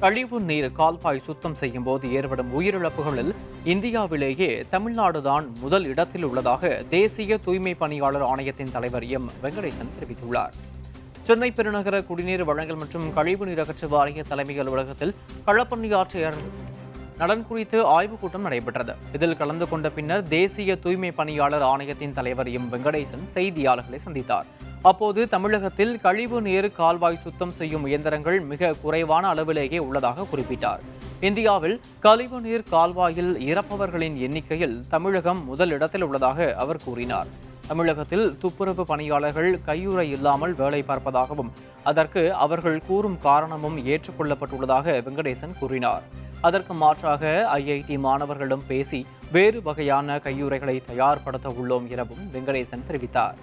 கழிவு நீர் கால்வாய் சுத்தம் செய்யும் போது ஏற்படும் உயிரிழப்புகளில் இந்தியாவிலேயே தமிழ்நாடுதான் முதல் இடத்தில் உள்ளதாக தேசிய தூய்மை பணியாளர் ஆணையத்தின் தலைவர் எம். வெங்கடேசன் தெரிவித்துள்ளார். சென்னை பெருநகர குடிநீர் வழங்கல் மற்றும் கழிவுநீர் அகற்று வாரிய தலைமை அலுவலகத்தில் களப்பணியாற்றியர் நலன் குறித்து ஆய்வுக் கூட்டம் நடைபெற்றது. இதில் கலந்து கொண்ட பின்னர் தேசிய தூய்மை பணியாளர் ஆணையத்தின் தலைவர் எம். வெங்கடேசன் செய்தியாளர்களை சந்தித்தார். அப்போது தமிழகத்தில் கழிவு நீர் கால்வாய் சுத்தம் செய்யும் இயந்திரங்கள் மிக குறைவான அளவிலேயே உள்ளதாக குறிப்பிட்டார். இந்தியாவில் கழிவு நீர் கால்வாயில் இறப்பவர்களின் எண்ணிக்கையில் தமிழகம் முதலிடத்தில் உள்ளதாக அவர் கூறினார். தமிழகத்தில் துப்புரவு பணியாளர்கள் கையுறை இல்லாமல் வேலை பார்ப்பதாகவும் அதற்கு அவர்கள் கூறும் காரணமும் ஏற்றுக்கொள்ளப்பட்டுள்ளதாக வெங்கடேசன் கூறினார். அதற்கு மாற்றாக ஐஐடி மாணவர்களிடம் பேசி வேறு வகையான கையுறைகளை தயார்படுத்த உள்ளோம் எனவும் வெங்கடேசன் தெரிவித்தார்.